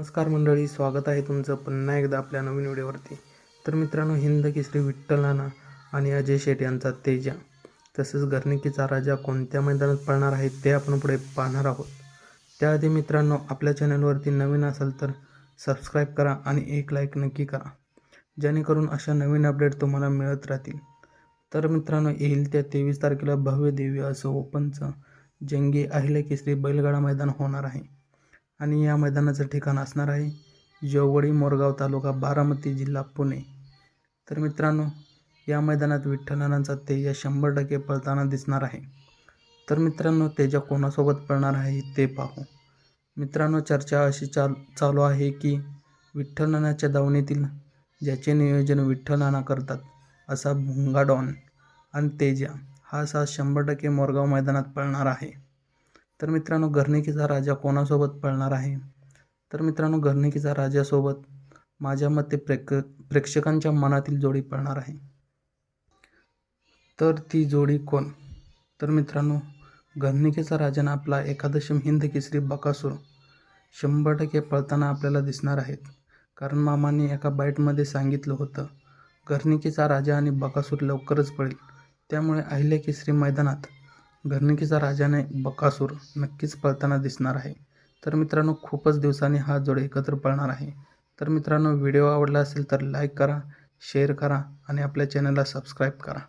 नमस्कार मंडळी स्वागत आहे तुमचं पुन्हा एकदा आपल्या नवीन व्हिडिओवरती. तर मित्रांनो हिंद केसरी विठ्ठल नाना आणि अजय शेट यांचा तेजा तसंच गर्निकीचा राजा कोणत्या मैदानात पळणार आहे ते आपण पुढे पाहणार आहोत. त्याआधी मित्रांनो आपल्या चॅनलवरती नवीन असाल तर सबस्क्राईब करा आणि एक लाईक नक्की करा जेणेकरून अशा नवीन अपडेट तुम्हाला मिळत राहतील. तर मित्रांनो येईल त्या तेवीस तारखेला भव्य देवी असं ओपनचं जंगी अहिल्या केसरी बैलगाडा मैदान होणार आहे. आणि या मैदानाचं ठिकाण असणार आहे जेवगडी मोरगाव तालुका बारामती जिल्हा पुणे. तर मित्रांनो या मैदानात विठ्ठलांचा तेजा शंभर टक्के पळताना दिसणार आहे. तर मित्रांनो तेजा कोणासोबत पळणार आहे ते पाहू. मित्रांनो चर्चा अशी चाल चालू आहे की विठ्ठलनानाच्या दावणीतील ज्याचे नियोजन विठ्ठलनाना करतात असा भुंगा डॉन आणि तेजा हा असा शंभर टक्के मोरगाव मैदानात पळणार आहे. तर मित्रांनो घरनिकीचा राजा कोणासोबत पळणार आहे? तर मित्रांनो घरनिकीचा राजासोबत माझ्या मते प्रेक प्रेक्षकांच्या मनातील जोडी पळणार आहे. तर ती जोडी कोण? तर मित्रांनो घरनिकीचा राजानं आपला एकादशम हिंद केसरी बकासूर शंभर टक्के पळताना आपल्याला दिसणार आहेत. कारण मामाने एका बाईटमध्ये सांगितलं होतं घरणिकेचा राजा आणि बकासूर लवकरच पळेल. त्यामुळे अहिल्या केसरी मैदानात घरनिकीचा राजाने बकासूर नक्कीच पळताना दिसणार आहे. तर मित्रांनो खूपच दिवसांनी हा जोड एकत्र पळणार आहे. तर मित्रांनो व्हिडिओ आवडला असेल तर लाईक करा शेअर करा आणि आपल्या चॅनलला सबस्क्राईब करा.